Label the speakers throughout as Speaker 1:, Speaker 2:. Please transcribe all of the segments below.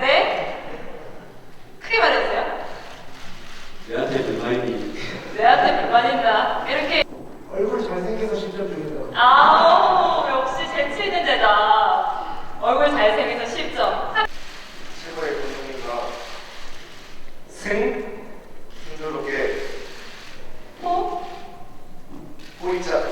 Speaker 1: 네? 크게 말해주세요. 내한테 불만이 내한테 불만이다. 이렇게.
Speaker 2: 얼굴 잘생겨서 실점 중이다.
Speaker 1: 아우, 역시 재치 있는 데다. 얼굴 잘생겨서 실점.
Speaker 3: 최고의 공룡인가. 승? 힘들게.
Speaker 1: 호?
Speaker 3: 보이자.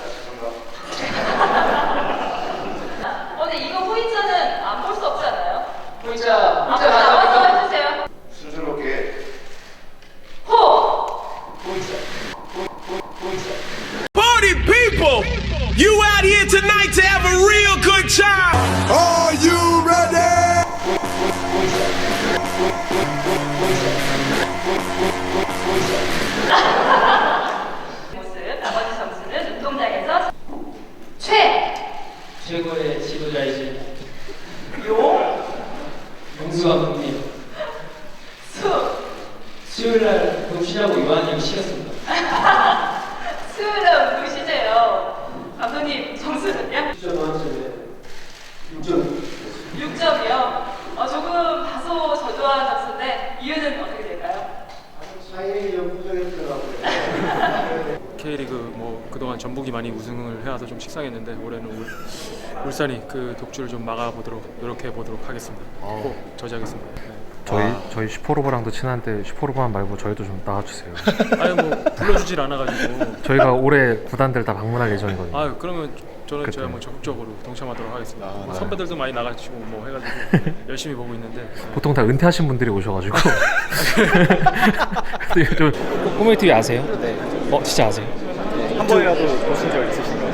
Speaker 4: You out here tonight to have a real good time. Are you ready?
Speaker 1: 모습. 나머지 점수는 운동장에서 최!
Speaker 5: 최고의 지도자이신
Speaker 1: 용!
Speaker 5: 용수 감독님
Speaker 1: 수!
Speaker 5: 수요일 날 운동 쉬라고 요한이 쉬었습니다.
Speaker 1: 수요일날 운동 쉬재요. 감독님 점수는요?
Speaker 2: 10점 만점에 6점.
Speaker 1: 6점이요. 어, 조금 다소 저조한 점수인데 이유는 어떻게 될까요?
Speaker 2: 사이에 같고요.
Speaker 6: K리그 뭐 그동안 전북이 많이 우승을 해와서 좀 식상했는데 올해는 울, 울산이 그 독주를 좀 막아보도록 노력해 보도록 하겠습니다. 꼭 저지하겠습니다. 네.
Speaker 7: 저희 저희 슈퍼로버랑도 친한데 슈퍼로버만 말고 저희도 좀 나와주세요.
Speaker 6: 아유 뭐 불러주질 않아가지고
Speaker 7: 저희가 올해 구단들 다 방문할 예정이거든요.
Speaker 6: 아유 그러면 저는
Speaker 7: 그때.
Speaker 6: 제가 뭐 적극적으로 동참하도록 하겠습니다. 뭐 선배들도 많이 나가시고 뭐 해가지고 열심히 보고 있는데 네.
Speaker 7: 보통 다 은퇴하신 분들이 오셔가지고. 근데
Speaker 8: 꼬메이 TV 아세요? 네. 어 진짜 아세요?
Speaker 9: 한 번이라도 보신 적 있으신가요?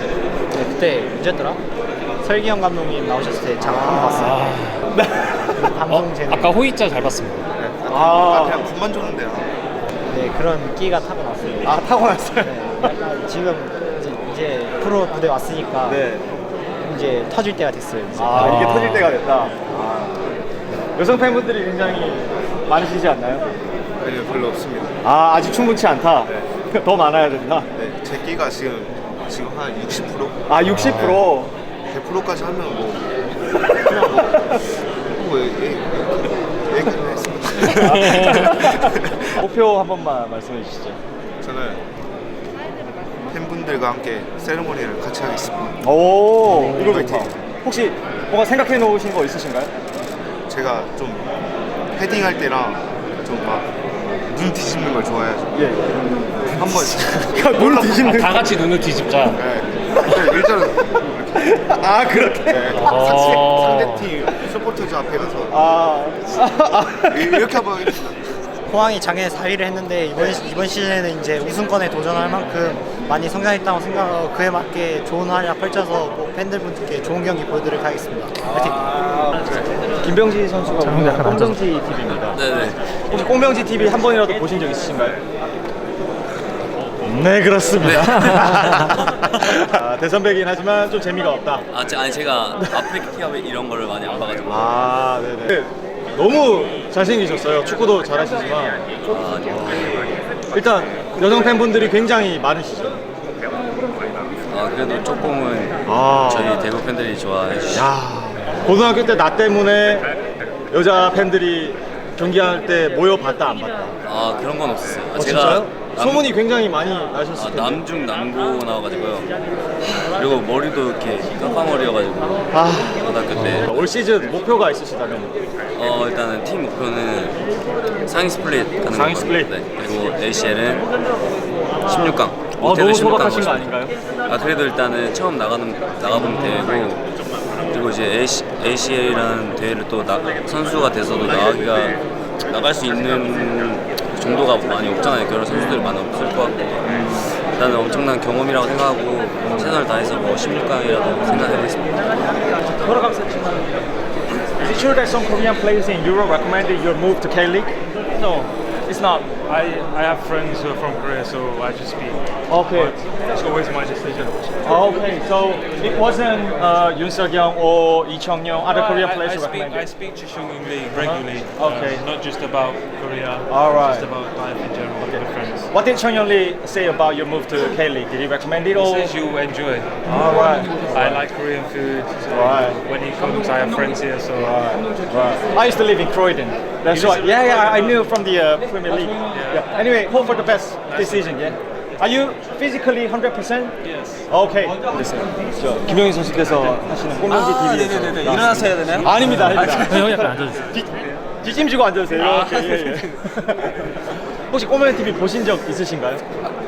Speaker 10: 네, 그때 언제더라? 설기현 감독님 나오셨을 때 잠깐 봤어요. 방송
Speaker 8: 어
Speaker 10: 재능.
Speaker 8: 아까 호이자 잘 봤습니다.
Speaker 3: 아 그냥 군만 줬는데요.
Speaker 10: 네, 그런 끼가 타고났어요.
Speaker 9: 아 타고났어요?
Speaker 10: 네, 약간 지금 이제, 프로 무대 왔으니까
Speaker 9: 네.
Speaker 10: 이제 터질 때가 됐어요. 이제.
Speaker 9: 아 이게 터질 때가 됐다. 아. 여성 팬분들이 굉장히 많으시지 않나요?
Speaker 3: 네 별로 없습니다.
Speaker 9: 아 아직 충분치 않다. 더 많아야 된다.
Speaker 3: 네, 제 끼가 지금 지금 한 60%?
Speaker 9: 아 60%.
Speaker 3: 100%까지 하면 뭐 그냥 뭐, 뭐 얘기 얘기는 했습니다.
Speaker 9: 목표 한 번만 말씀해 주시죠.
Speaker 3: 저는 팬분들과 함께 세레모니를 같이 하겠습니다.
Speaker 9: 오 이거
Speaker 3: 화이팅.
Speaker 9: 좋다. 혹시 뭔가 생각해 놓으신 거 있으신가요?
Speaker 3: 제가 좀 헤딩할 때랑 좀 막 눈 뒤집는 걸 좋아해가지고
Speaker 9: 예.
Speaker 3: 한번
Speaker 9: 눈 뒤집는.
Speaker 8: 다 같이 눈을 뒤집자.
Speaker 3: 네. 일단은
Speaker 9: 아 그렇게.
Speaker 3: 네,
Speaker 8: 어.
Speaker 3: 상대, 상대팀 서포터즈 앞에 가서
Speaker 9: 아. 아.
Speaker 3: 이렇게 한번 하겠습니다.
Speaker 10: 포항이 작년에 4위를 했는데 이번 시- 이번 시즌에는 이제 우승권에 도전할 만큼 많이 성장했다고 생각하고 그에 맞게 좋은 활약 펼쳐서 뭐 팬들분들께 좋은 경기 보여드리도록 하겠습니다. 화이팅!
Speaker 9: 김병지 선수가 꽁병지 TV입니다.
Speaker 5: 네네.
Speaker 9: 혹시 꽁병지 TV 한 번이라도 보신 적 있으신가요? 네 그렇습니다. 아, 대선배긴 하지만 좀 재미가 없다.
Speaker 5: 아, 제, 아니 제가 아프리카 티아베 이런 거를 많이 안 봐가지고.
Speaker 9: 아 네네. 너무 잘생기셨어요. 축구도 잘하시지만
Speaker 5: 아,
Speaker 9: 일단 여성 팬분들이 굉장히 많으시죠.
Speaker 5: 아 그래도 조금은
Speaker 9: 아,
Speaker 5: 저희 대구 팬들이 좋아해 주시죠.
Speaker 9: 야 고등학교 때 나 때문에 여자 팬들이 경기할 때 모여봤다 안 봤다.
Speaker 5: 아 그런 건 없었어요. 아,
Speaker 9: 어, 진짜요?
Speaker 5: 남-
Speaker 9: 소문이 굉장히 많이
Speaker 5: 아,
Speaker 9: 나셨을 텐데.
Speaker 5: 남중 남고 나와가지고요. 그리고 머리도 이렇게 까까머리여가지고
Speaker 9: 아,
Speaker 5: 고등학교 때.
Speaker 9: 올 시즌 목표가 있으시다면
Speaker 5: 어 일단은 팀 목표는 상위 스플릿 가는
Speaker 9: 상위
Speaker 5: 거거든요.
Speaker 9: 스플릿.
Speaker 5: 네. 그리고 ACL은 16강.
Speaker 9: 어, 너무 소박하신 거 아닌가요?
Speaker 5: 아 그래도 일단은 처음 나가는 나가보면 되고 그리고 이제 AC, ACL이라는 대회를 또 나, 선수가 돼서도 나가기가 나갈 수 있는 정도가 많이 없잖아요. 그런 선수들이 많이 없을 것 같고 일단은 엄청난 경험이라고 생각하고 최선을 다해서 뭐 16강이라도 생각해보겠습니다.
Speaker 9: Is it true that some Korean players in Europe recommended your move to K League?
Speaker 6: No, it's not. I I have friends who are from Korea, so I just speak.
Speaker 9: Okay.
Speaker 6: It's always my decision.
Speaker 9: Okay, so it wasn't uh, Yoon Seok Young or Lee Chung Young, other Korean
Speaker 6: I,
Speaker 9: players
Speaker 6: I
Speaker 9: who
Speaker 6: speak I
Speaker 9: recommended.
Speaker 6: speak Chishung League regularly.
Speaker 9: Okay.
Speaker 6: uh, not just about Korea.
Speaker 9: All right.
Speaker 6: Just about life in general with friends.
Speaker 9: What did Chung Young Lee say about your move to K League? Did he recommend it
Speaker 6: He
Speaker 9: or?
Speaker 6: says you enjoy.
Speaker 9: All right.
Speaker 6: I like Korean food. So
Speaker 9: Right.
Speaker 6: When he comes, I have friends here, so
Speaker 9: Right. I used to live in Croydon. That's
Speaker 6: You
Speaker 9: right.
Speaker 6: used to-
Speaker 9: Yeah, yeah, I knew from the uh, Premier League. Yeah. Anyway, hope for the best this season. Yeah. Are you physically 100%? Yes. 오케이. 저 김영희 선수께서 하시는 홈런지 TV에서
Speaker 11: 네네네. 일어나서 해야 되나요?
Speaker 9: 아닙니다. 아닙니다.
Speaker 8: 형 약간 앉아주세요.
Speaker 9: 뒤, 뒷짐지고 앉아주세요. 이렇게. 예, 예. 혹시 꼬맨 TV 보신 적 있으신가요?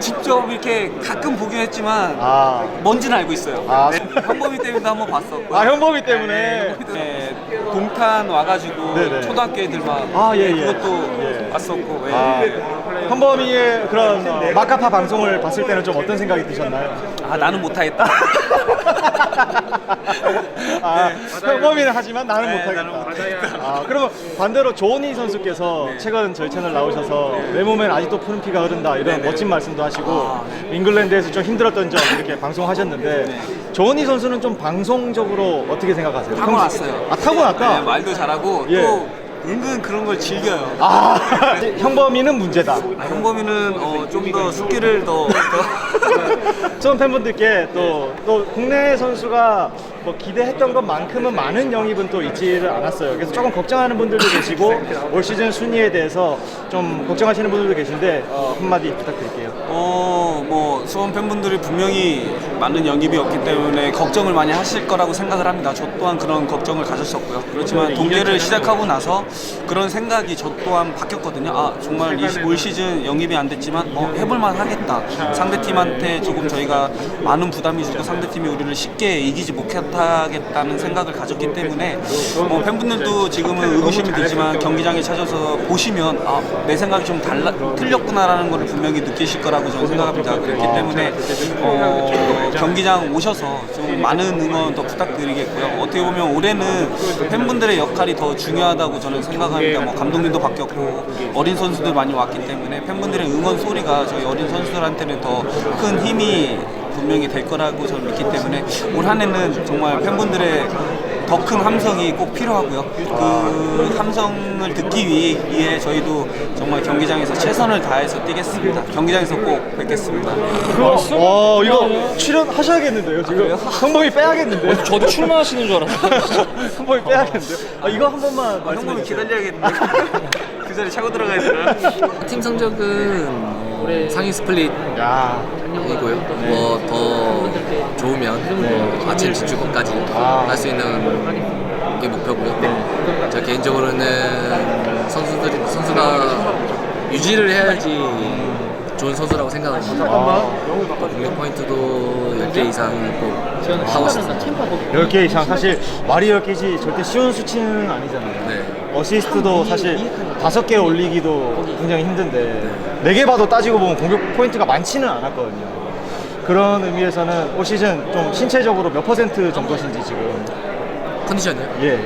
Speaker 11: 직접 이렇게 가끔 보긴 했지만
Speaker 9: 아,
Speaker 11: 뭔지는 알고 있어요.
Speaker 9: 아.
Speaker 11: 네, 현범이 때문에 한번 봤었고.
Speaker 9: 아 현범이 때문에.
Speaker 11: 네, 동탄 와가지고
Speaker 9: 네네.
Speaker 11: 초등학교 애들만
Speaker 9: 아, 예, 예.
Speaker 11: 그것도
Speaker 9: 예.
Speaker 11: 봤었고. 예.
Speaker 9: 아, 현범이의 그런 어, 마카파 방송을 봤을 때는 좀 어떤 생각이 드셨나요?
Speaker 11: 아 나는 못하겠다.
Speaker 9: 아, 현범이는 하지만 나는
Speaker 11: 네,
Speaker 9: 못하겠다.
Speaker 11: 나는 못하겠다.
Speaker 9: 아, 그러면 반대로 조니 선수께서 최근 저희 채널 나오셔서 내 몸엔 아직도 푸른 피가 흐른다 이런 멋진 말씀도 하시고
Speaker 11: 아,
Speaker 9: 잉글랜드에서 좀 힘들었던 점 이렇게 방송하셨는데 조니 선수는 좀 방송적으로 어떻게 생각하세요?
Speaker 11: 타고났어요.
Speaker 9: 아 타고났다.
Speaker 11: 네, 말도 잘하고
Speaker 9: 예.
Speaker 11: 또 은근 그런 걸 즐겨요.
Speaker 9: 아 현범이는 문제다.
Speaker 11: 아, 현범이는 어, 좀더 스킬을 더, 더
Speaker 9: 수원 팬분들께 또, 또 국내 선수가 뭐 기대했던 것만큼은 많은 영입은 또 있지를 않았어요. 그래서 조금 걱정하는 분들도 계시고 올 시즌 순위에 대해서 좀 걱정하시는 분들도 계신데 어, 한마디 부탁드릴게요.
Speaker 11: 어, 뭐 수원 팬분들이 분명히 많은 영입이 없기 때문에 걱정을 많이 하실 거라고 생각을 합니다. 저 또한 그런 걱정을 가졌었고요. 그렇지만 동계를 시작하고 나서 그런 생각이 저 또한 바뀌었거든요. 아, 정말 이 올 시즌 영입이 안 됐지만 어, 해볼만 하겠다. 상대 팀한테 조금 저희가 많은 부담이 주고 상대 팀이 우리를 쉽게 이기지 못 하겠다는 생각을 가졌기 때문에 뭐 팬분들도 지금은 의구심이 들지만 경기장에 찾아서 보시면 아, 내 생각이 좀 달라 틀렸구나라는 것을 분명히 느끼실 거라고 저는 생각합니다. 그렇기 때문에 어, 경기장 오셔서 좀 많은 응원 더 부탁드리겠고요. 어떻게 보면 올해는 팬분들의 역할이 더 중요하다고 저는 생각합니다. 뭐 감독님도 바뀌었고 어린 선수들 많이 왔기 때문에 팬분들의 응원 소리가 저희 어린 선수들한테는 더 큰 힘이 분명히 될 거라고 저는 믿기 때문에 올 한해는 정말 팬분들의 더 큰 함성이 꼭 필요하고요. 그 함성을 듣기 위해 저희도 정말 경기장에서 최선을 다해서 뛰겠습니다. 경기장에서 꼭 뵙겠습니다.
Speaker 9: 어 이거 출연하셔야겠는데요 지금 성범이 빼야겠는데요.
Speaker 8: 저도 출마하시는 줄 알았어요.
Speaker 9: 성범이 빼야겠는데요. 아, 이거 한 번만
Speaker 11: 형님이
Speaker 9: 말씀해 주세요.
Speaker 11: 기다려야겠는데 그 자리 차고 들어가야 되나?
Speaker 12: 팀 성적은 어, 상위 스플릿이고요.
Speaker 9: 야,
Speaker 12: 뭐더 좋으면 뭐 아침 진출까지 할수 있는 게 목표고요. 저 개인적으로는 선수들이 선수가 유지를 해야지 좋은 선수라고 생각합니다. 공격 포인트도 10개 이상 꼭 하고 싶습니다.
Speaker 9: 10개 이상 사실 말이 10개지 절대 쉬운 수치는 아니잖아요.
Speaker 12: 네.
Speaker 9: 어시스트도 사실 5개 올리기도 굉장히 힘든데 4개 봐도 따지고 보면 공격 포인트가 많지는 않았거든요. 그런 의미에서는 올 시즌 좀 신체적으로 몇 퍼센트 정도신지 지금
Speaker 12: 컨디션이요?
Speaker 9: 예.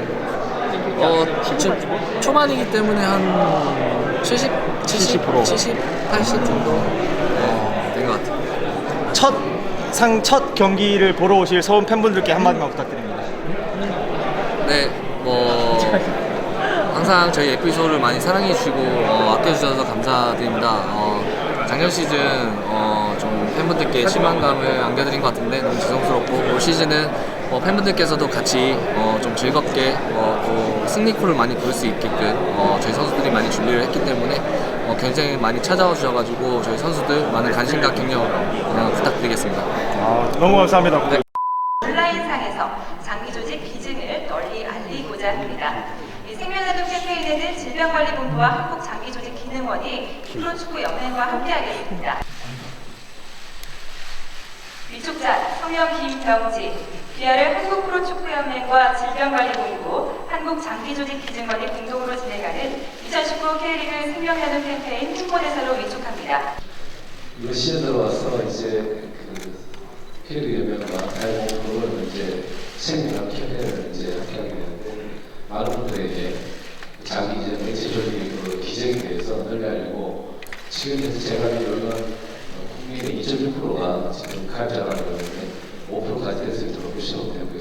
Speaker 12: 어, 지금 초반이기 때문에 한 70, 70,
Speaker 9: 70%.
Speaker 12: 70, 80 정도 어, 된것 같아요.
Speaker 9: 첫 상 첫 경기를 보러 오실 서울 팬분들께 한마디만 부탁드립니다.
Speaker 12: 네, 뭐 항상 저희 에피소드를 많이 사랑해 주시고 어, 아껴 주셔서 감사드립니다. 어, 작년 시즌 어, 좀 팬분들께 실망감을 안겨드린 것 같은데 너무 죄송스럽고 올 시즌은 어, 팬분들께서도 같이 어, 좀 즐겁게 어, 또 승리콜을 많이 부를 수 있게끔 어, 저희 선수들이 많이 준비를 했기 때문에 어, 굉장히 많이 찾아와 주셔가지고 저희 선수들 많은 관심과 격려 어, 부탁드리겠습니다.
Speaker 9: 아, 너무 감사합니다.
Speaker 12: 네.
Speaker 1: 온라인상에서 장기 조직 기증을 널리 알리고자 합니다. 이 생명나눔 캠페인에는 질병관리본부와 한국장기조직기능원이 프로축구 연맹과 함께하겠습니다. 위촉자 성명 김병지, 비아를 한국프로축구연맹과 질병관리본부, 한국장기조직기증원이 공동으로 진행하는 2019 K리그 생명나눔 캠페인 홍보대사로 위촉합니다.
Speaker 13: 시즌 들어와서 이제 그 K리그 연맹과 다이봉으로 이제 생명 캠페인을 이제 함께 하게 되는데 많은 분들에게 자기 이제 매체적인 그 기쟁에 대해서 널리 알리고 지금 제가 알기로는 국민의 2.6%가 지금 가입자가 되는데 5%까지 될수 있도록 시도되고